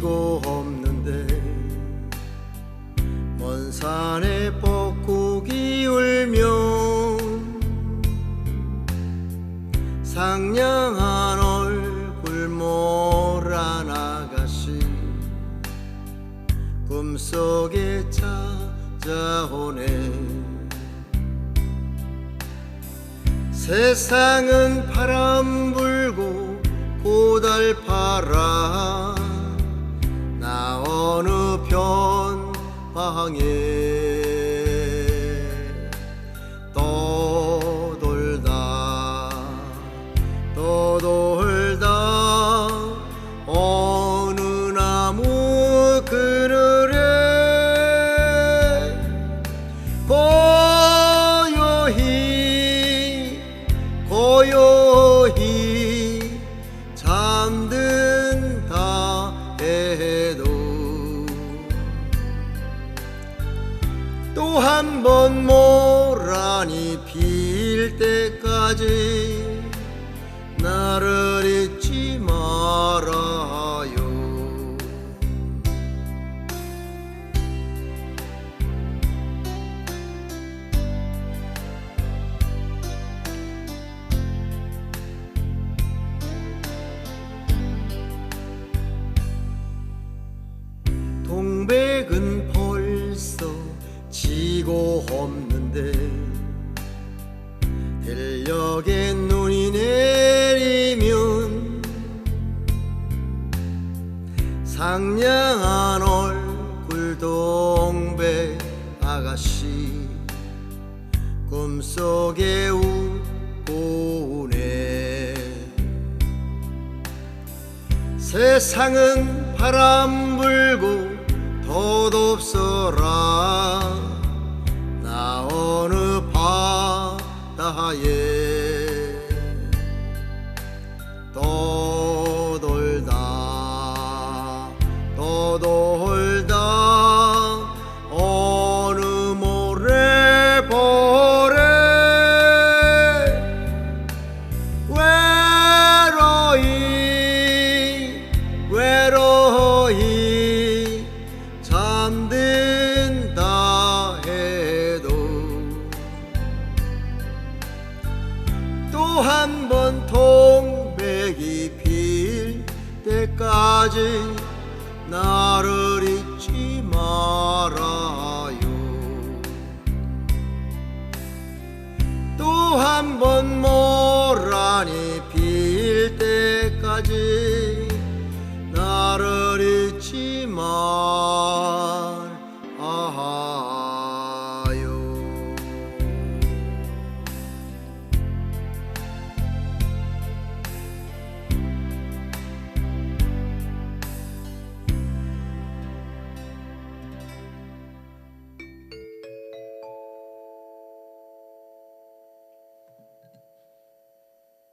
지고 없는데 먼 산에 뻐꾸기 울며 상냥한 얼굴 몰아나가시 꿈속에 찾아오네. 세상은 바람 불고 고달파라. 변방에 한번 모란이 필 때까지 나를 잊지 지고 없는데. 들녘에 눈이 내리면 상냥한 얼굴 동백 아가씨 꿈속에 웃고 오네. 세상은 바람 불고 덧없어라 바 한 번 동백이 필 때까지 나를 잊지 말아요. 또 한 번